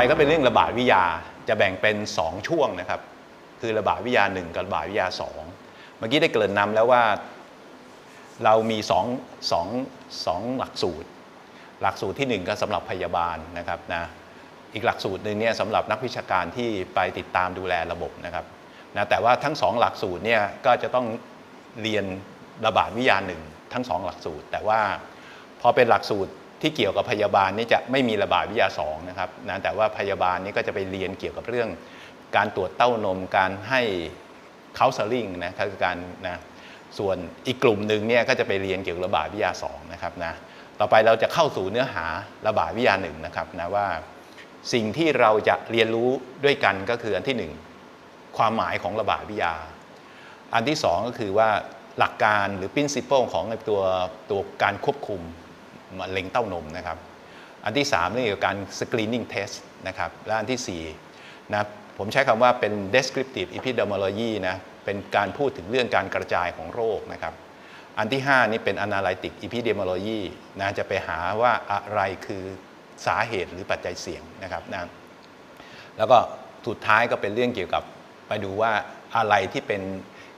ไปก็เป็นเรื่องระบาดวิทยาจะแบ่งเป็น 2 ช่วงนะครับ คือระบาดวิทยา 1 กับระบาดวิทยา 2 เมื่อกี้ได้เกริ่นนำแล้วว่าเรามี2งสองสองหลักสูตร หลักสูตรทีหนึ่1 ก็สำหรับพยาบาลนะครับนะอีกหลักสูตรหนึ่งเนี่ยสำหรับนักวิชาการที่ไปติดตามดูแลระบบนะครับนะแต่ว่าทั้งสองหลักสูตรเนี่ยก็จะต้องเรียนระบาดวิทยาหนึ่งทั้งสองหลักสูตร แต่ว่าพอเป็นหลักสูตร ที่เกี่ยวกับพยาบาลนี่จะไม่มีระบาดวิทยาสองนะครับนะแต่ว่าพยาบาลนี่ก็จะไปเรียนเกี่ยวกับเรื่องการตรวจเต้านมการให้เคาน์เซลิงนะคือการนะส่วนอีกกลุ่มหนึ่งเนี่ยก็จะไปเรียนเกี่ยวกับระบาดวิทยาสองนะครับนะต่อไปเราจะเข้าสู่เนื้อหาระบาดวิทยาหนึ่งนะครับนะว่าสิ่งที่เราจะเรียนรู้ด้วยกันก็คืออันที่หนึ่งความหมายของระบาดวิทยา อันที่สองก็คือว่าหลักการหรือ principle ของตัวตัวการควบคุม มะเร็งเต้านมนะครับ อันที่3เรื่องเกี่ยวกับการ screening test นะครับและอันที่4นะผมใช้คำว่าเป็น descriptive epidemiology นะเป็นการพูดถึงเรื่องการกระจายของโรคนะครับ อันที่ 5 นี่เป็น analytic epidemiology นะจะไปหาว่าอะไรคือสาเหตุหรือปัจจัยเสี่ยงนะครับนะแล้วก็สุดท้ายก็เป็นเรื่องเกี่ยวกับไปดูว่าอะไรที่เป็น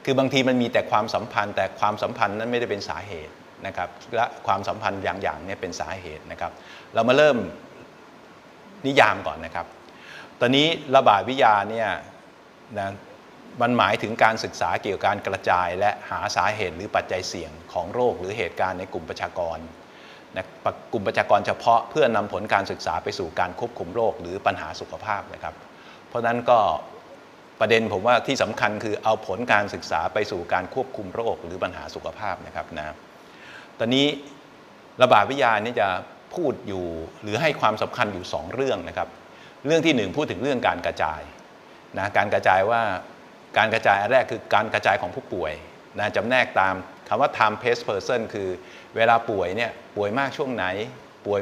คือบางทีมันมีแต่ความสัมพันธ์ แต่ความสัมพันธ์นั้นไม่ได้เป็นสาเหตุ นะครับและความสัมพันธ์อย่างๆเนี่ยเป็นสาเหตุนะครับ เรามาเริ่มนิยามก่อนนะครับ ตอนนี้ระบาดวิทยาเนี่ยนะมันหมายถึงการศึกษาเกี่ยวกับการกระจาย และหาสาเหตุหรือปัจจัยเสี่ยงของโรคหรือเหตุการณ์ในกลุ่มประชากรนะกลุ่มประชากรเฉพาะเพื่อนำผลการศึกษาไปสู่การควบคุมโรคหรือปัญหาสุขภาพนะครับ เพราะฉะนั้นก็ประเด็นผมว่าที่สำคัญคือเอาผลการศึกษาไปสู่การควบคุมโรคหรือปัญหาสุขภาพนะครับนะ ตอนนี้ระบาดวิทยานี่จะพูดอยู่หรือให้ความสำคัญอยู่ 2 เรื่องนะครับ เรื่องที่ 1 พูดถึงเรื่องการกระจายนะการกระจายว่าการกระจายอันแรกคือการกระจายของผู้ป่วยนะจำแนกตามคำว่า time past person คือเวลาป่วยเนี่ยป่วยมากช่วงไหน ป่วย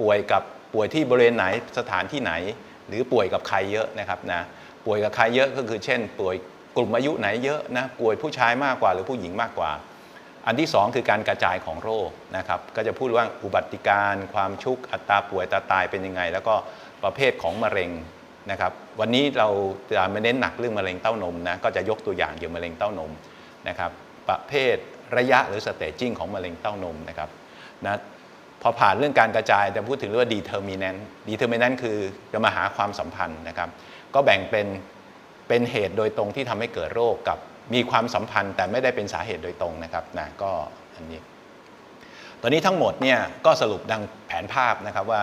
ป่วยกับป่วยที่บริเวณไหนสถานที่ไหน หรือป่วยกับใครเยอะนะครับนะป่วยกับใครเยอะก็คือเช่น ป่วยกลุ่มอายุไหนเยอะนะป่วยผู้ชายมากกว่าหรือผู้หญิงมากกว่า อันที่ 2 คือการกระจายของโรคนะครับก็จะพูดว่าอุบัติการความชุกอัตราป่วยอัตราตายเป็นยังไง แล้วก็ประเภทของมะเร็งนะครับวันนี้เราจะไมาเน้นหนักเรื่องมะเร็งเต้านมนะก็จะยกตัวอย่างเกี่ยวกับมะเร็งเต้านมนะครับประเภทระยะหรือสเตจจิ้งของมะเร็งเต้านมนะครับนะพอผ่านเรื่องการกระจายจะพูดถึงเรื่อง determinant determinant คือจะมาหาความสัมพันธ์นะครับ ก็แบ่งเป็นเป็นเหตุโดยตรงที่ทำให้เกิดโรคกับ มีความสัมพันธ์แต่ไม่ได้เป็นสาเหตุโดยตรงนะครับนะก็อันนี้ตอนนี้ทั้งหมดเนี่ยก็สรุปดังแผนภาพนะครับว่า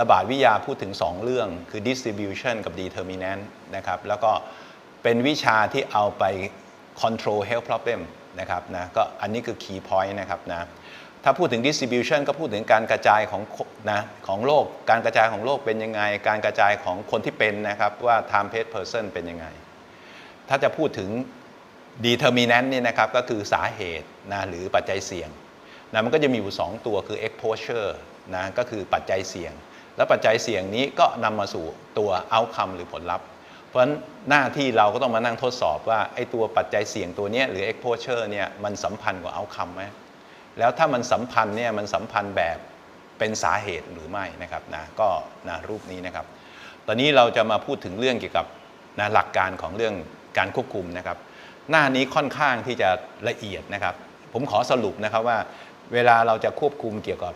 ระบาดวิทยาพูดถึง 2 เรื่องคือ distribution กับ determinant นะครับแล้วก็เป็นวิชาที่เอาไป control health problem นะครับนะก็อันนี้คือ key point นะครับนะถ้าพูดถึง distribution ก็พูดถึงการกระจายของนะของโรคการกระจายของโรคเป็นยังไง การกระจายของคนที่เป็นนะครับว่า time past person เป็นยังไง ถ้าจะพูดถึง determinant นี่นะครับก็คือสาเหตุนะหรือปัจจัยเสี่ยงนะมันก็จะมีอยู่ 2 ตัวคือ exposure นะก็คือปัจจัยเสี่ยง แล้วปัจจัยเสี่ยงนี้ก็นำมาสู่ตัว outcome หรือผลลัพธ์ เพราะฉะนั้นหน้าที่เราก็ต้องมานั่งทดสอบว่าไอ้ตัวปัจจัยเสี่ยงตัวนี้หรือ exposure เนี่ยมันสัมพันธ์กับ outcome ไหมแล้วถ้ามันสัมพันธ์เนี่ยมันสัมพันธ์แบบเป็นสาเหตุหรือไม่นะครับนะก็นะรูปนี้นะครับ ตอนนี้เราจะมาพูดถึงเรื่องเกี่ยวกับนะหลักการของเรื่องการควบคุมนะครับ หน้านี้ค่อนข้างที่จะละเอียดนะครับ ผมขอสรุปนะครับว่า เวลาเราจะควบคุมเกี่ยวกับ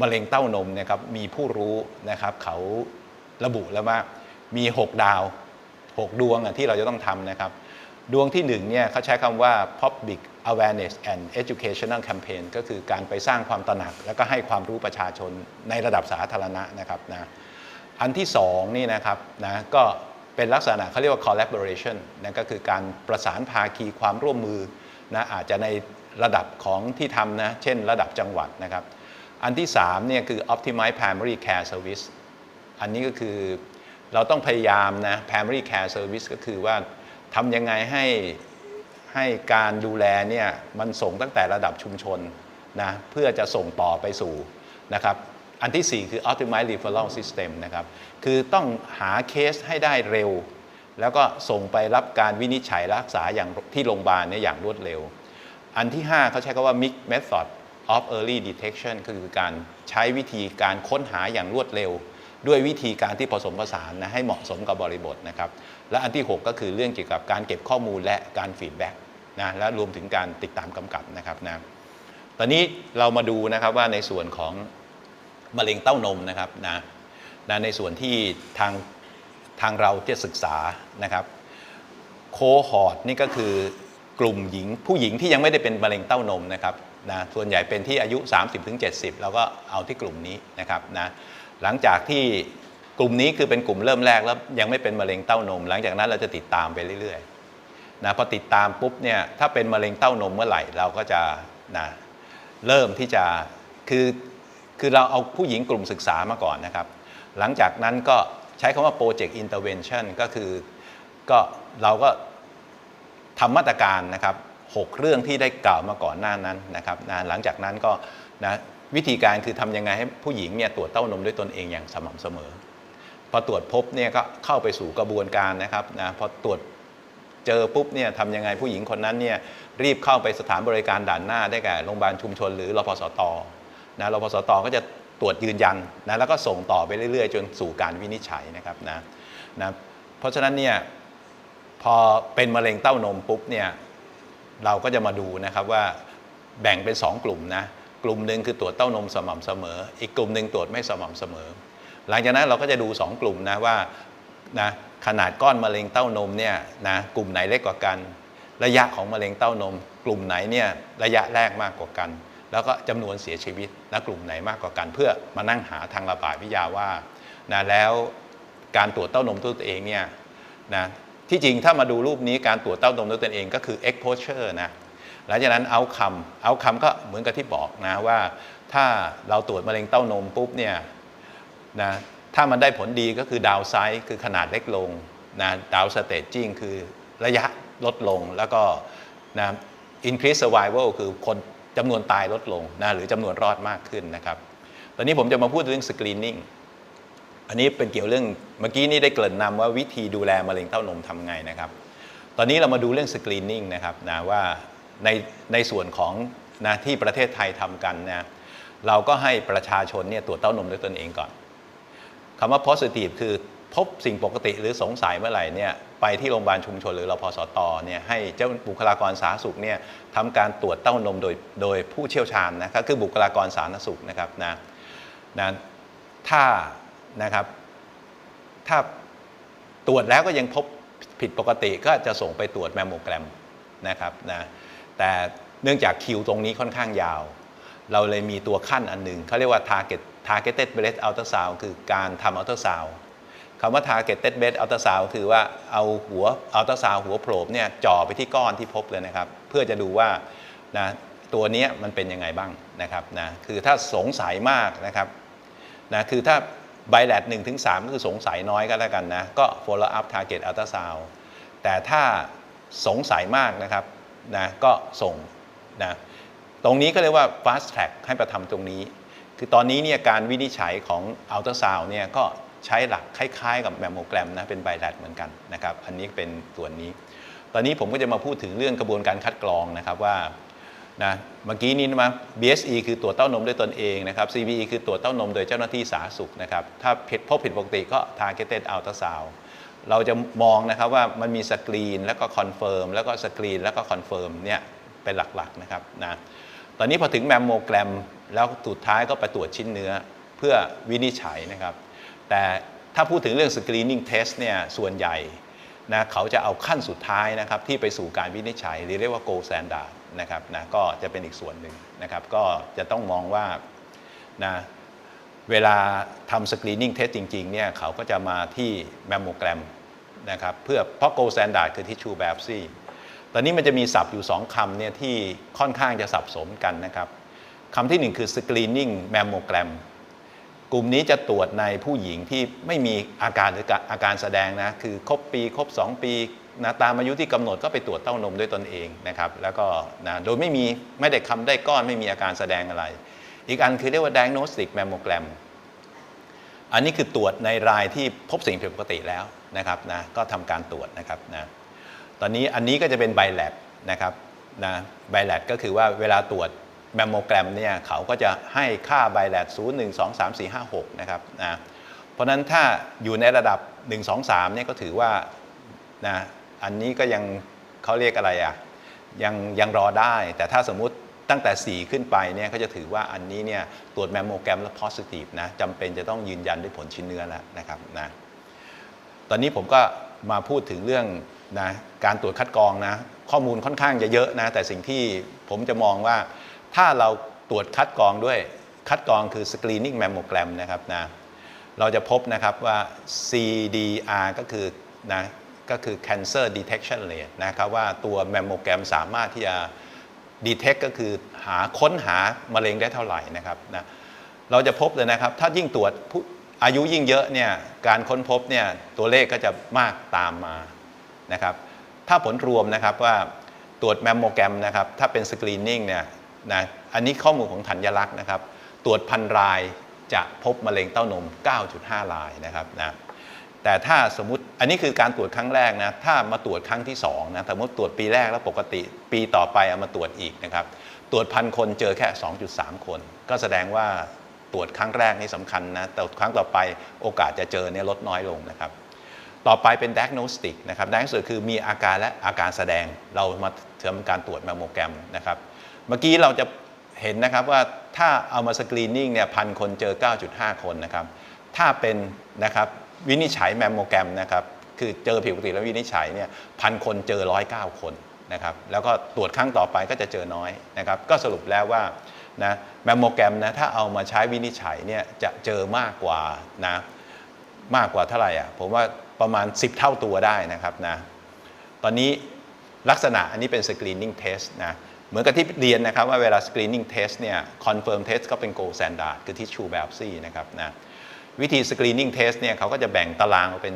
มะเร็งเต้านมนะครับมีผู้รู้นะครับเขาระบุแล้วว่ามี 6 ดาว 6 ดวงที่เราจะต้องทำนะครับ ดวงที่1เนี่ยเขาใช้คำว่า public awareness and educational campaign ก็คือการไปสร้างความตระหนัก แล้วก็ให้ความรู้ประชาชนในระดับสาธารณะนะครับนะอันที่2นี่นะครับนะก็ เป็นลักษณะเขาเรียกว่า collaboration นะก็คือการประสานภาคีความร่วมมือนะอาจจะในระดับของที่ทำนะ เช่นระดับจังหวัดนะครับ อันที่3เนี่ยคือ optimize primary care service อันนี้ก็คือเราต้องพยายามนะ primary care service ก็คือว่าทำยังไงให้ให้การดูแลเนี่ยมันส่งตั้งแต่ระดับชุมชนนะเพื่อจะส่งต่อไปสู่นะครับ อันที่ 4 คือ optimize referral system นะครับ คือต้องหาเคสให้ได้เร็ว แล้วก็ส่งไปรับการวินิจฉัยรักษาอย่างที่โรงพยาบาลเนี่ยอย่างรวดเร็ว อันที่ 5 เขาใช้คำว่า mix method of early detection ก็คือการใช้วิธีการค้นหาอย่างรวดเร็ว ด้วยวิธีการที่ผสมผสานนะให้เหมาะสมกับบริบทนะครับ และอันที่ 6 ก็คือเรื่องเกี่ยวกับการเก็บข้อมูลและการฟีดแบ็กนะและรวมถึงการติดตามกำกับนะครับนะตอนนี้เรามาดูนะครับว่าในส่วนของ มะเร็งเต้านมนะครับนะนะในส่วนที่ทางทางเราจะศึกษานะครับโคฮอร์ดนี่ก็คือกลุ่มหญิงผู้หญิงที่ยังไม่ได้เป็นมะเร็งเต้านมนะครับนะส่วนใหญ่เป็นที่อายุ 30-70แล้วก็เอาที่กลุ่มนี้นะครับนะหลังจากที่กลุ่มนี้คือเป็นกลุ่มเริ่มแรกแล้วยังไม่เป็นมะเร็งเต้านม หลังจากนั้นเราจะติดตามไปเรื่อยๆนะพอติดตามปุ๊บเนี่ยถ้าเป็นมะเร็งเต้านมเมื่อไหร่เราก็จะนะเริ่มที่จะคือ คือเราเอาผู้หญิงกลุ่มศึกษามาก่อนนะครับ หลังจากนั้นก็ใช้คำว่า project intervention ก็คือก็เราก็ทำมาตรการนะครับหกเรื่องที่ได้กล่าวมาก่อนหน้านั้นนะครับนะหลังจากนั้นก็นะวิธีการคือทำยังไงให้ผู้หญิงเนี่ยตรวจเต้านมด้วยตนเองอย่างสม่ำเสมอ พอตรวจพบเนี่ยก็เข้าไปสู่กระบวนการนะครับนะพอตรวจเจอปุ๊บเนี่ยทำยังไงผู้หญิงคนนั้นเนี่ยรีบเข้าไปสถานบริการด่านหน้าได้แก่โรงพยาบาลชุมชนหรือรพสต นะรพสตก็จะตรวจยืนยันนะแล้วก็ส่งต่อไปเรื่อยๆ จนสู่การวินิจฉัยนะครับนะนะเพราะฉะนั้นเนี่ยพอเป็นมะเร็งเต้านมปุ๊บเนี่ยเราก็จะมาดูนะครับว่าแบ่งเป็น 2 กลุ่มนะกลุ่มหนึ่งคือตรวจเต้านมสม่ำเสมอ อีกกลุ่มหนึ่งตรวจไม่สม่ำเสมอ หลังจากนั้นเราก็จะดู 2 กลุ่มนะว่านะขนาดก้อนมะเร็งเต้านมเนี่ยนะกลุ่มไหนเล็กกว่ากัน ระยะของมะเร็งเต้านม กลุ่มไหนเนี่ยระยะแรกมากกว่ากัน แล้วก็จำนวนเสียชีวิตนะกลุ่มไหนมากกว่ากัน เพื่อมานั่งหาทางระบาดวิทยาว่านะแล้วการตรวจเต้านมตัวเองเนี่ยนะที่จริงถ้ามาดูรูปนี้การตรวจเต้านมด้วยตนเองก็คือ exposure นะหลังจากนั้นเอาคำเอาคำก็เหมือนกับที่บอกนะว่าถ้าเราตรวจมะเร็งเต้านมปุ๊บเนี่ยนะถ้ามันได้ผลดีก็คือดาวไซส์คือขนาดเล็กลงนะดาวสเตจจิ้งคือระยะลดลงแล้วก็นะ increase survival คือคน จำนวนตายลดลงนะหรือจำนวนรอดมากขึ้นนะครับ ตอนนี้ผมจะมาพูดเรื่อง screening อันนี้เป็นเกี่ยวเรื่องเมื่อกี้นี่ได้เกริ่นนำว่าวิธีดูแลมะเร็งเต้านมทำไงนะครับ ตอนนี้เรามาดูเรื่อง screening นะครับนะว่าในในส่วนของนะที่ประเทศไทยทำกันนะเราก็ให้ประชาชนเนี่ยตรวจเต้านมด้วยตนเองก่อนคำว่า positive คือพบสิ่งปกติหรือสงสัยเมื่อไหร่เนี่ย ไปที่โรงพยาบาลชุมชนหรือรพสตเนี่ยให้เจ้าบุคลากรสาธารณสุขเนี่ยทำการตรวจเต้านมโดยโดยผู้เชี่ยวชาญนะครับคือบุคลากรสาธารณสุขนะครับนะนะถ้านะครับถ้าตรวจแล้วก็ยังพบผิดปกติก็จะส่งไปตรวจแมมโมแกรมนะครับนะแต่เนื่องจากคิวตรงนี้ค่อนข้างยาว เราเลยมีตัวขั้นอันหนึ่งเขาเรียกว่า target targeted breast ultrasound คือการทำ ultrasound คำว่า targeted breast ultrasound คือว่าเอาหัว ultrasound หัวโผล่เนี่ยจ่อไปที่ก้อนที่พบเลยนะครับ เพื่อจะดูว่านะตัวนี้มันเป็นยังไงบ้างนะครับนะคือถ้าสงสัยมากนะครับนะคือถ้าไบแลดหนึ่งถึงสามก็คือสงสัยน้อยก็แล้วกันนะ ก็ follow up target ultrasound แต่ถ้าสงสัยมากนะครับนะก็ส่งนะตรงนี้ก็เรียกว่า fast track ให้ประทำตรงนี้ คือตอนนี้เนี่ยการวินิจฉัยของ ultrasound เนี่ยก็ ใช้หลักคล้ายๆ กับแมมโมแกรมนะเป็นไบแลดเหมือนกันนะครับอันนี้เป็นส่วนนี้ ตอนนี้ผมก็จะมาพูดถึงเรื่องกระบวนการคัดกรองนะครับว่านะเมื่อกี้นี้นะ BSE คือตรวจเต้านมด้วยตนเองนะครับ CBE คือตรวจเต้านมโดยเจ้าหน้าที่สาธารณสุขนะครับถ้าผิดพบผิดปกติก็ targeted ultrasound เราจะมองนะครับว่ามันมีสกรีนแล้วก็คอนเฟิร์มแล้วก็สกรีนแล้วก็คอนเฟิร์มเนี่ยเป็นหลักๆนะครับนะตอนนี้พอถึงแมมโมแกรม แล้วสุดท้ายก็ไปตรวจชิ้นเนื้อเพื่อวินิจฉัยนะครับ แต่ถ้าพูดถึงเรื่อง screening test เนี่ยส่วนใหญ่นะเขาจะเอาขั้นสุดท้ายนะครับที่ไปสู่การวินิจฉัยหรือเรียกว่า gold standard นะครับนะก็จะเป็นอีกส่วนหนึ่งนะครับก็จะต้องมองว่านะเวลาทำ screening test จริงๆเนี่ยเขาก็จะมาที่แมมโมแกรมนะครับเพื่อเพราะ gold standard คือ tissue biopsy ตอนนี้มันจะมีศัพท์อยู่ 2คำเนี่ยที่ค่อนข้างจะสับสนกันนะครับคำที่หนึ่งคือ screening mammogram ก กลุ่มนี้จะตรวจในผู้หญิงที่ไม่มีอาการหรืออาการแสดงนะคือครบปีครบ 2 ปีนะตามอายุที่กำหนดก็ไปตรวจเต้านมด้วยตนเองนะครับแล้วก็นะโดยไม่มีไม่ได้คำได้ก้อนไม่มีอาการแสดงอะไร อีกอันคือเรียกว่า diagnostic mammogram อันนี้คือตรวจในรายที่พบสิ่งผิดปกติแล้วนะครับนะก็ทำการตรวจนะครับนะตอนนี้อันนี้ก็จะเป็นไบแลดนะครับนะไบแลดก็คือว่าเวลาตรวจ แมมโมแกรมเนี่ยเขาก็จะให้ค่าไบแลด0 1 2 3 4 5 6 นะครับนะเพราะนั้นถ้าอยู่ในระดับ 1 2 3เนี่ยก็ถือว่านะอันนี้ก็ยังเขาเรียกอะไรอะ่ะยังยังรอได้ แต่ถ้าสมมุติตั้งแต่ 4 ขึ้นไปเนี่ยเขาจะถือว่าอันนี้เนี่ยตรวจแมมโมแกรมแล้ว positive นะจำเป็นจะต้องยืนยันด้วยผลชิ้นเนื้อแล้วนะครับนะตอนนี้ผมก็มาพูดถึงเรื่องนะการตรวจคัดกรองนะข้อมูลค่อนข้างจะเยอะนะแต่สิ่งที่ผมจะมองว่า ถ้าเราตรวจคัดกรองด้วยคัดกรองคือ screening mammogram นะครับนะเราจะพบนะครับว่า CDR ก็คือนะก็คือ cancer detection rate นะครับว่าตัวแมมโมแกรมสามารถที่จะ detect ก็คือหาค้นหามะเร็งได้เท่าไหร่นะครับนะเราจะพบเลยนะครับ ถ้ายิ่งตรวจอายุยิ่งเยอะเนี่ยการค้นพบเนี่ยตัวเลขก็จะมากตามมานะครับถ้าผลรวมนะครับว่าตรวจแมมโมแกรมนะครับถ้าเป็นสกรีนนิ่งเนี่ย นะอันนี้ข้อมูลของธัญลักษณ์นะครับ ตรวจพันรายจะพบมะเร็งเต้านม 9.5 รายนะครับนะแต่ถ้าสมมติอันนี้คือการตรวจครั้งแรกนะถ้ามาตรวจครั้งที่2นะสมมติตรวจปีแรกแล้วปกติ ปีต่อไปเอามาตรวจอีกนะครับ ตรวจพันคนเจอแค่ 2.3 คน ก็แสดงว่าตรวจครั้งแรกนี่สำคัญนะแต่ครั้งต่อไปโอกาสจะเจอเนี่ยลดน้อยลงนะครับ ต่อไปเป็น diagnostic นะครับ diagnostic คือมีอาการและอาการแสดงเรามาทำการตรวจแมมโมแกรมนะครับ เมื่อกี้เราจะเห็นนะครับว่าถ้าเอามาสกรีนนิ่งเนี่ยพันคนเจอ 9.5 คนนะครับ ถ้าเป็นนะครับวินิจฉัยแมมโมแกรมนะครับคือเจอผิดปกติแล้ววินิจฉัยเนี่ยพันคนเจอ 109 คนนะครับแล้วก็ตรวจครั้งต่อไปก็จะเจอน้อยนะครับก็สรุปแล้วว่านะแมมโมแกรมนะถ้าเอามาใช้วินิจฉัยเนี่ยจะเจอมากกว่านะมากกว่าเท่าไหร่อะผมว่าประมาณ 10 เท่าตัวได้นะครับนะตอนนี้ลักษณะอันนี้เป็น screening test นะ เหมือนกับที่เรียนนะครับว่าเวลา screening test เนี่ย confirm test ก็เป็น gold standard คือ tissue biopsy นะครับนะวิธี screening test เนี่ยเขาก็จะแบ่งตารางเป็น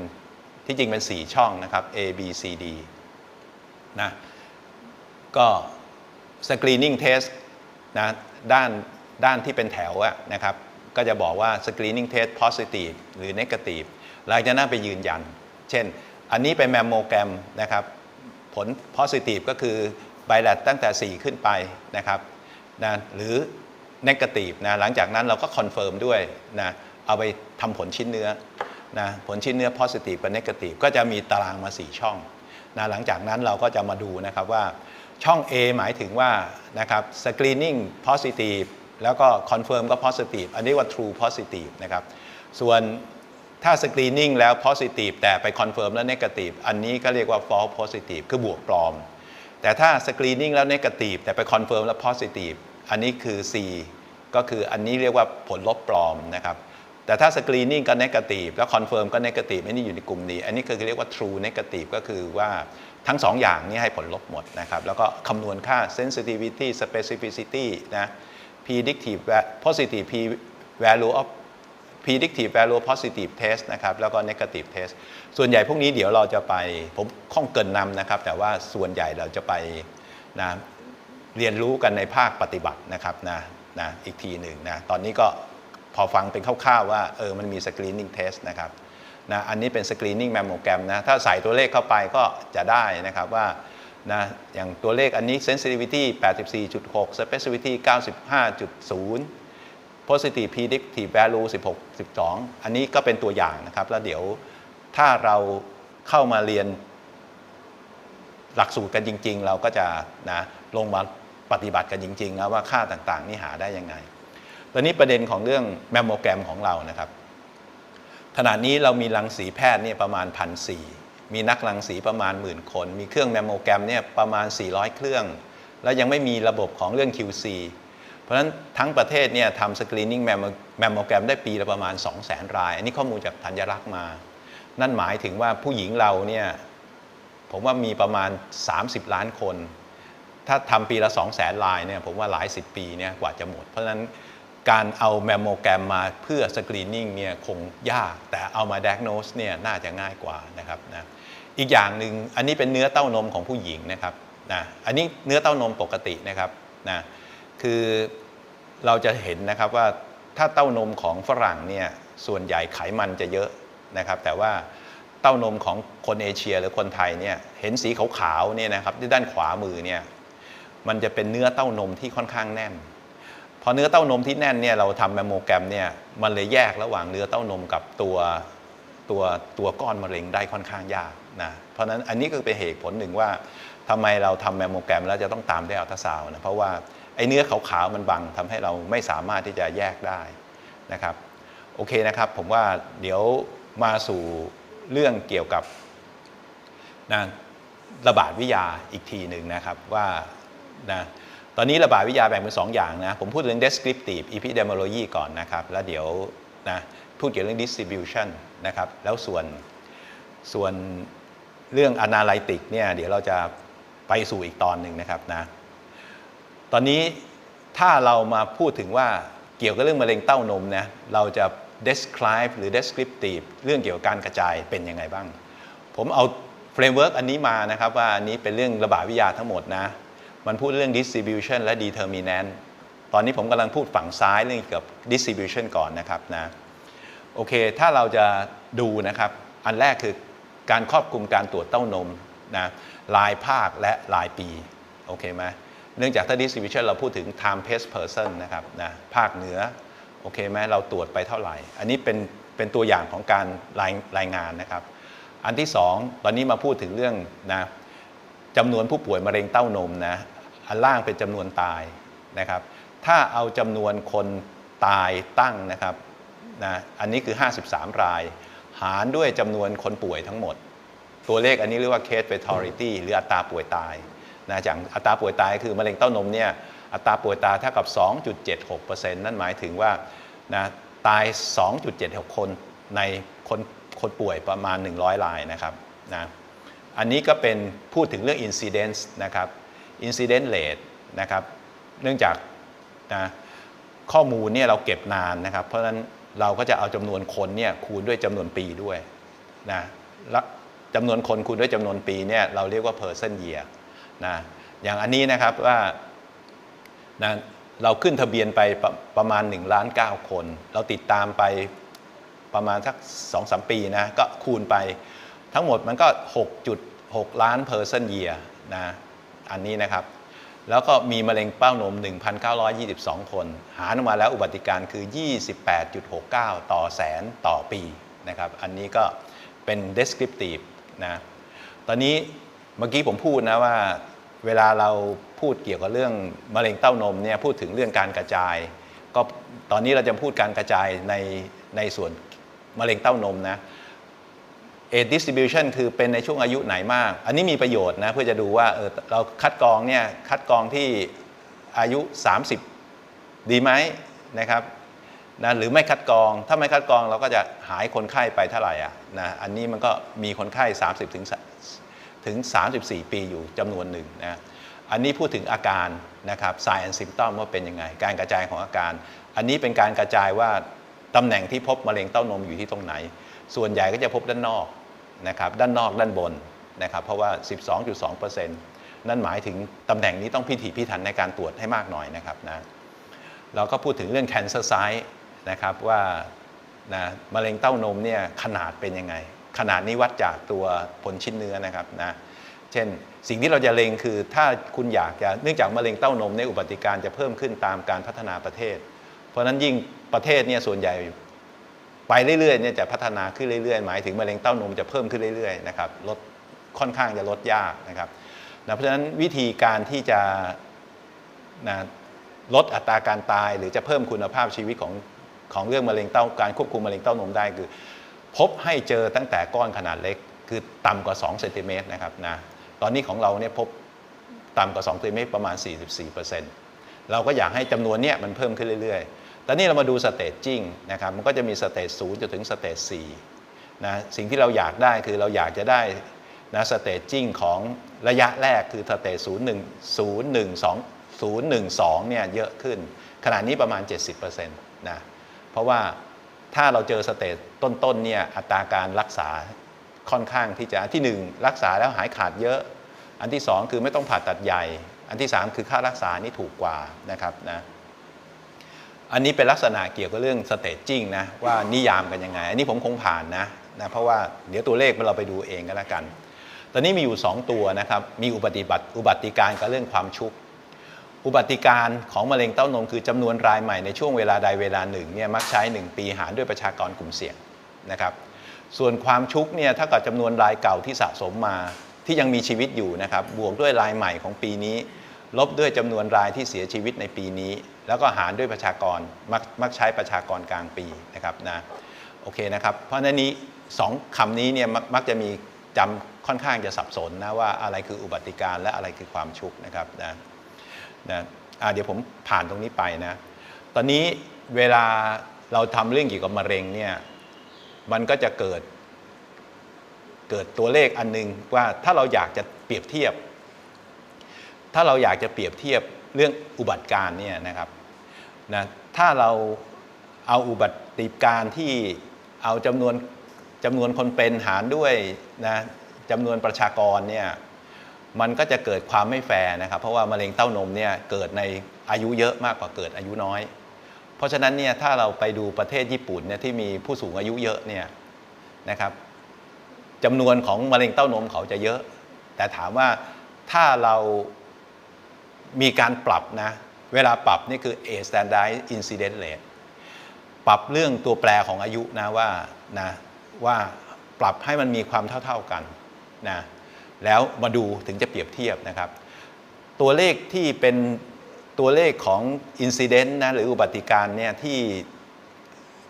ที่จริงเป็น 4 ช่องนะครับ A B C D นะก็ screening test นะด้านด้านที่เป็นแถวอะนะครับก็จะบอกว่า screening test positive หรือ negative หลังจากนั้นไปยืนยัน เช่น อันนี้เป็นแมมโมแกรมนะครับผล positive ก็คือ ไบแลตตั้งแต่ 4 ขึ้นไปนะครับนะหรือ negative นะหลังจากนั้นเราก็คอนเฟิร์มด้วยนะเอาไปทำผลชิ้นเนื้อนะผลชิ้นเนื้อ positive กับ negative ก็จะมีตารางมา 4 ช่องนะหลังจากนั้นเราก็จะมาดูนะครับว่าช่อง A หมายถึงว่านะครับ screening positive แล้วก็ confirm ก็ positive อันนี้ว่า true positive นะครับส่วนถ้า screening แล้ว positive แต่ไป confirm แล้ว negative อันนี้ก็เรียกว่า false positive คือบวกปลอม แต่ถ้าสกรีนิ่งแล้วเนกาทีฟแต่ไปคอนเฟิร์มแล้วโพสิทีฟอันนี้คือ C ก็คืออันนี้เรียกว่าผลลบปลอมนะครับแต่ถ้าสกรีนิ่งก็เนกาทีฟแล้วคอนเฟิร์มก็เนกาทีฟไม่นี้อยู่ในกลุ่มนี้ อันนี้คือเรียกว่าทรูเนกาตีบก็คือว่าทั้ง 2ออย่างนี้ให้ผลลบหมดนะครับ แล้วก็คำนวณค่า sensitivity specificity นะ predictive positive p value of predictive value positive test นะครับแล้วก็ negative test ส่วนใหญ่พวกนี้เดี๋ยวเราจะไป ผมข้องเกินนำนะครับ แต่ว่าส่วนใหญ่เราจะไปนะเรียนรู้กันในภาคปฏิบัตินะครับนะนะอีกทีหนึ่งนะตอนนี้ก็พอฟังเป็นคร่าวๆว่าเออมันมี screening test นะครับนะอันนี้เป็น screening mammogram นะถ้าใส่ตัวเลขเข้าไปก็จะได้นะครับว่านะอย่างตัวเลขอันนี้ sensitivity 84.6 specificity 95.0 positive predictive value 16 12 อันนี้ก็เป็นตัวอย่างนะครับ แล้วเดี๋ยวถ้าเราเข้ามาเรียนหลักสูตรกันจริง ๆ เราก็จะนะลงมาปฏิบัติกันจริงๆนะว่าค่าต่างๆ นี่หาได้ยังไง ตอนนี้ประเด็นของเรื่องแมมโมแกรมของเรานะครับ ขณะนี้เรามีรังสีแพทย์เนี่ยประมาณพันสมีนักรังสีประมาณหมื่นคน มีเครื่องแมมโมแกรมเนี่ยประมาณ 400 เครื่อง แล้วยังไม่มีระบบของเรื่อง QC ราะฉะนั้นทั้งประเทศเนี่ยทำสกรีนิ่งแมมโมแกรมได้ปีละประมาณ 2 0 0 0 0 0ราย อันนี้ข้อมูลจากธัญรักษ์มา นั่นหมายถึงว่าผู้หญิงเราเนี่ยผมว่ามีประมาณ 30 ล้านคน ถ้าทำปีละ 2 0 0 0 0 0รายเนี่ยผมว่าหลาย 10 ปีเนี่ยกว่าจะหมด เพราะฉะนั้นการเอาแมมโมแกรมมาเพื่อสกรีนิ่งเนี่ยคงยาก แต่เอามา diagnose เนี่ยน่าจะง่ายกว่านะครับนะอีกอย่างหนึ่งอันนี้เป็นเนื้อเต้านมของผู้หญิงนะครับนะอันนี้เนื้อเต้านมปกตินะครับนะคือ เราจะเห็นนะครับว่าถ้าเต้านมของฝรั่งเนี่ยส่วนใหญ่ไขมันจะเยอะนะครับ แต่ว่าเต้านมของคนเอเชียหรือคนไทยเนี่ยเห็นสีขาวๆเนี่ยนะครับที่ด้านขวามือเนี่ยมันจะเป็นเนื้อเต้านมที่ค่อนข้างแน่น พอเนื้อเต้านมที่แน่นเนี่ยเราทำแมมโมแกรมเนี่ยมันเลยแยกระหว่างเนื้อเต้านมกับตัวตัวตัวก้อนมะเร็งได้ค่อนข้างยากนะเพราะฉะนั้นอันนี้ก็เป็นเหตุผลหนึ่งว่าทำไมเราทำแมมโมแกรมแล้วจะต้องตามด้วยอัลตราซาวน์นะเพราะว่า ไอ้เนื้อขาวๆมันบังทำให้เราไม่สามารถที่จะแยกได้นะครับโอเคนะครับ ผมว่าเดี๋ยวมาสู่เรื่องเกี่ยวกับนะระบาดวิทยาอีกทีหนึ่งนะครับว่านะตอนนี้ระบาดวิทยาแบ่งเป็น 2 อย่างนะ ผมพูดเรื่อง descriptive epidemiology ก่อนนะครับ แล้วเดี๋ยวนะพูดเกี่ยวกับเรื่อง distribution นะครับ แล้วส่วนส่วนเรื่อง analytic เนี่ยเดี๋ยวเราจะไปสู่อีกตอนหนึ่งนะครับนะ ตอนนี้ถ้าเรามาพูดถึงว่าเกี่ยวกับเรื่องมะเร็งเต้านมนะเราจะ describe หรือ descriptive เรื่องเกี่ยวกับการกระจายเป็นยังไงบ้าง ผมเอาเฟรมเวิร์กอันนี้มานะครับว่าอันนี้เป็นเรื่องระบาดวิทยาทั้งหมดนะ มันพูดเรื่อง distribution และ determinant ตอนนี้ผมกำลังพูดฝั่งซ้ายเรื่องเกี่ยวกับ distribution ก่อนนะครับนะโอเค ถ้าเราจะดูนะครับ อันแรกคือการครอบคลุมการตรวจเต้านมนะรายภาคและรายปี โอเคไหม เนื่องจากถ้า distribution เราพูดถึง time past person นะครับนะภาคเหนือ โอเคไหมเราตรวจไปเท่าไหร่ อันนี้เป็นเป็นตัวอย่างของการรายรายงานนะครับ อันที่สองตอนนี้มาพูดถึงเรื่องนะจำนวนผู้ป่วยมะเร็งเต้านมนะอันล่างเป็นจำนวนตายนะครับ ถ้าเอาจำนวนคนตายตั้งนะครับนะอันนี้คือ 53 ราย หารด้วยจำนวนคนป่วยทั้งหมด ตัวเลขอันนี้เรียกว่า case fatality หรืออัตราป่วยตาย นะจากอัตราป่วยตายคือมะเร็งเต้านมเนี่ยอัตราป่วยตายเท่ากับ 2.76%นั่นหมายถึงว่านะตาย 2.76 คนในคนคนป่วยประมาณ 100รายนะครับนะอันนี้ก็เป็นพูดถึงเรื่อง incidence นะครับ incident rate นะครับเนื่องจากนะข้อมูลเนี่ยเราเก็บนานนะครับ เพราะฉะนั้นเราก็จะเอาจำนวนคนเนี่ยคูณด้วยจำนวนปีด้วยนะจำนวนคนคูณด้วยจำนวนปีเนี่ยเราเรียกว่า person year นะอย่างอันนี้นะครับว่านะเราขึ้นทะเบียนไปประประมาณ1ล้าน9คน เราติดตามไปประมาณสัก2-3สปีนะก็คูณไปทั้งหมดมันก็ 6.6 ล้าน person year นะอันนี้นะครับ แล้วก็มีมะเร็งเป้านม 1,922 คน หารออกมาแล้วอุบัติการคือ 28.69 ต่อแสนต่อปีนะครับ อันนี้ก็เป็น descriptive นะ ตอนนี้เมื่อกี้ผมพูดนะว่า เวลาเราพูดเกี่ยวกับเรื่องมะเร็งเต้านมเนี่ยพูดถึงเรื่องการกระจาย ก็ตอนนี้เราจะพูดการกระจายในในส่วนมะเร็งเต้านมนะ age distribution คือเป็นในช่วงอายุไหนมาก อันนี้มีประโยชน์นะ เพื่อจะดูว่าเออเราคัดกรองเนี่ยคัดกรองที่อายุ 30 ดีไหมนะครับนะหรือไม่คัดกรอง ถ้าไม่คัดกรองเราก็จะหายคนไข้ไปเท่าไหร่อะนะอันนี้มันก็มีคนไข้ 30ถึง ถึง 34 ปีอยู่จำนวนหนึ่งนะอันนี้พูดถึงอาการนะครับ sign and symptom ว่าเป็นยังไง การกระจายของอาการ อันนี้เป็นการกระจายว่าตำแหน่งที่พบมะเร็งเต้านมอยู่ที่ตรงไหน ส่วนใหญ่ก็จะพบด้านนอกนะครับ ด้านนอกด้านบนนะครับ เพราะว่า 12.2%นั่นหมายถึงตำแหน่งนี้ต้องพิถีพิถันในการตรวจให้มากหน่อยนะครับนะเราก็พูดถึงเรื่อง cancer size นะครับว่านะมะเร็งเต้านมเนี่ยขนาดเป็นยังไง ขนาดนี้วัดจากตัวผลชิ้นเนื้อนะครับนะเช่น สิ่งที่เราจะเล็งคือถ้าคุณอยากจะเนื่องจากมะเร็งเต้านมในอุบัติการจะเพิ่มขึ้นตามการพัฒนาประเทศ เพราะฉะนั้นยิ่งประเทศเนี่ยส่วนใหญ่ไปเรื่อยๆเนี่ยจะพัฒนาขึ้นเรื่อยๆ หมายถึงมะเร็งเต้านมจะเพิ่มขึ้นเรื่อยๆนะครับลดค่อนข้างจะลดยากนะครับนะเพราะฉะนั้นวิธีการที่จะนะลดอัตราการตาย หรือจะเพิ่มคุณภาพชีวิตของของเรื่องมะเร็งเต้าการควบคุมมะเร็งเต้านมได้คือ พบให้เจอตั้งแต่ก้อนขนาดเล็ก คือต่ำกว่า2เซนติเมตรนะครับนะตอนนี้ของเราเนี่ยพบต่ำกว่า2เซนติเมตรประมาณ 44%เราก็อยากให้จำนวนเนี้ยมันเพิ่มขึ้นเรื่อยๆ ตอนนี้เรามาดูสเตจจิ้งนะครับ มันก็จะมีสเตจ0จนถึงสเตจ4นะ สิ่งที่เราอยากได้คือเราอยากจะได้นะสเตจจิ้งของระยะแรกคือสเตจ0 1 0 1 2 0 1 2เนี่ยเยอะขึ้น ขณะนี้ประมาณ 70%นะ เพราะว่า ถ้าเราเจอสเตจต้นๆเนี่ยอัตราการรักษาค่อนข้างที่จะที่ 1 รักษาแล้วหายขาดเยอะ อันที่ 2 คือไม่ต้องผ่าตัดใหญ่ อันที่ 3 คือค่ารักษานี่ถูกกว่านะครับนะอันนี้เป็นลักษณะเกี่ยวกับเรื่องสเตจจิ้งนะว่านิยามกันยังไง อันนี้ผมคงผ่านนะนะเพราะว่าเดี๋ยวตัวเลขเราไปดูเองก็แล้วกัน ตอนนี้มีอยู่ 2 ตัวนะครับ มีอุบัติบัติอุบัติการกับเรื่องความชุก อุบัติการของมะเร็งเต้านมคือจำนวนรายใหม่ในช่วงเวลาใดเวลาหนึ่งเนี่ยมักใช้ 1 ปีหารด้วยประชากรกลุ่มเสี่ยงนะครับส่วนความชุกเนี่ยถ้ากับจำนวนรายเก่าที่สะสมมาที่ยังมีชีวิตอยู่นะครับบวกด้วยรายใหม่ของปีนี้ ลบด้วยจำนวนรายที่เสียชีวิตในปีนี้ แล้วก็หารด้วยประชากรมักมักใช้ประชากรกลางปีนะครับนะโอเคนะครับเพราะนั้นนี้สองคำนี้เนี่ยมักมักจะมีจำค่อนข้างจะสับสนนะว่าอะไรคืออุบัติการและอะไรคือความชุกนะครับนะ นะะเดี๋ยวผมผ่านตรงนี้ไปนะ ตอนนี้เวลาเราทำเรื่องเกี่ยวกับมะเร็งเนี่ย มันก็จะเกิด เกิดตัวเลขอันหนึงว่าถ้าเราอยากจะเปรียบเทียบ ถ้าเราอยากจะเปรียบเทียบเรื่องอุบัติการ์เนี่ยนะครับนะถ้าเราเอาอุบัติการ์ที่เอาจำนวนจำนวนคนเป็นหารด้วยนะจำนวนประชากรเนี่ย มันก็จะเกิดความไม่แฟร์นะครับ เพราะว่ามะเร็งเต้านมเนี่ยเกิดในอายุเยอะมากกว่าเกิดอายุน้อย เพราะฉะนั้นเนี่ยถ้าเราไปดูประเทศญี่ปุ่นเนี่ยที่มีผู้สูงอายุเยอะเนี่ยนะครับจำนวนของมะเร็งเต้านมเขาจะเยอะ แต่ถามว่าถ้าเรามีการปรับนะ เวลาปรับนี่คือ A standard incidence rate ปรับเรื่องตัวแปรของอายุนะว่านะว่าปรับให้มันมีความเท่า ๆกันนะ แล้วมาดูถึงจะเปรียบเทียบนะครับ ตัวเลขที่เป็นตัวเลขของ incident นะหรืออุบัติการ์เนี่ยที่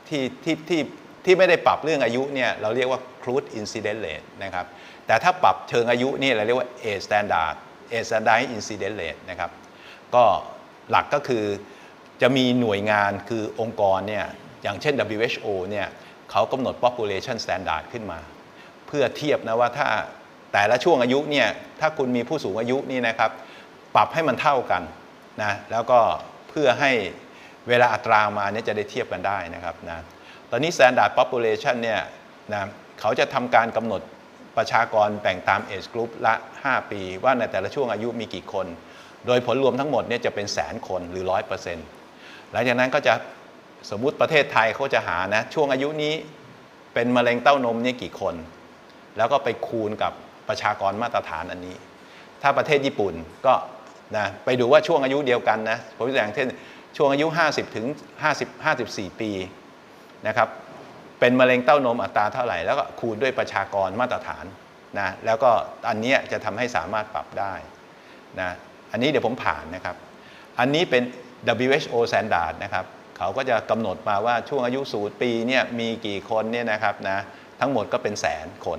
ที่ที่ที่ที่ไม่ได้ปรับเรื่องอายุเนี่ยเราเรียกว่า crude incident rate นะครับ แต่ถ้าปรับเชิงอายุนี่เราเรียกว่า A standard A standard incident rate นะครับ ก็หลักก็คือจะมีหน่วยงานคือองค์กรเนี่ยอย่างเช่น WHO เนี่ยเขากำหนด population standard ขึ้นมา เพื่อเทียบนะว่าถ้า แต่ละช่วงอายุเนี่ยถ้าคุณมีผู้สูงอายุนี่นะครับ ปรับให้มันเท่ากันนะแล้วก็เพื่อให้เวลาอัตรามาเนี่ยจะได้เทียบกันได้นะครับนะตอนนี้ standard population เนี่ยนะเขาจะทำการกำหนดประชากรแบ่งตาม age group ละ 5 ปี ว่าในแต่ละช่วงอายุมีกี่คน โดยผลรวมทั้งหมดเนี่ยจะเป็นแสนคนหรือ 100%หลังจากนั้นก็จะสมมุติประเทศไทยเขาจะหานะช่วงอายุนี้เป็นมะเร็งเต้านมเนี่ยกี่คน แล้วก็ไปคูณกับ ประชากรมาตรฐานอันนี้ ถ้าประเทศญี่ปุ่นก็นะไปดูว่าช่วงอายุเดียวกันนะผมยกตัวอย่างเช่นช่วงอายุ 50 ถึง 50 54 ปีนะครับเป็นมะเร็งเต้านมอัตราเท่าไหร่ แล้วก็คูณด้วยประชากรมาตรฐานนะแล้วก็อันนี้จะทำให้สามารถปรับได้นะอันนี้เดี๋ยวผมผ่านนะครับ อันนี้เป็น WHO standard นะครับเขาก็จะกำหนดมาว่าช่วงอายุศูนย์ปีเนี่ยมีกี่คนเนี่ยนะครับนะทั้งหมดก็เป็นแสนคน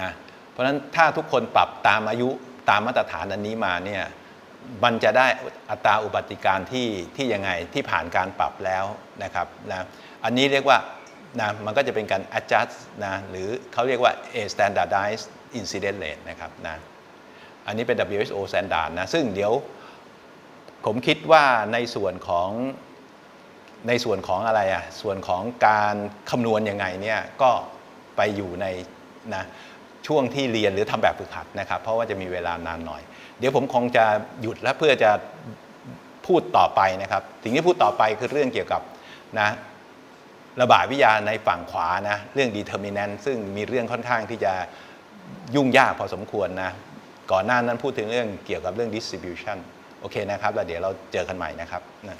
นะเพราะฉะนั้นถ้าทุกคนปรับตามอายุตามมาตรฐานอันนี้มาเนี่ยมันจะได้อัตราอุบัติการณ์ที่ที่ยังไงที่ผ่านการปรับแล้วนะครับนะอันนี้เรียกว่านะมันก็จะเป็นการ adjust นะหรือเขาเรียกว่า a standardized incident rate นะครับนะอันนี้เป็น WHO standard นะซึ่งเดี๋ยวผมคิดว่าในส่วนของในส่วนของอะไรอะส่วนของการคำนวณยังไงเนี่ยก็ไปอยู่ในนะ ช่วงที่เรียนหรือทำแบบฝึกหัดนะครับ เพราะว่าจะมีเวลานานหน่อย เดี๋ยวผมคงจะหยุดแล้วเพื่อจะพูดต่อไปนะครับสิ่งที่พูดต่อไปคือเรื่องเกี่ยวกับนะระบาดวิทยาในฝั่งขวานะเรื่อง determinant ซึ่งมีเรื่องค่อนข้างที่จะยุ่งยากพอสมควรนะก่อนหน้านั้นพูดถึงเรื่องเกี่ยวกับเรื่อง distribution โอเคนะครับ แล้วเดี๋ยวเราเจอกันใหม่นะครับนะ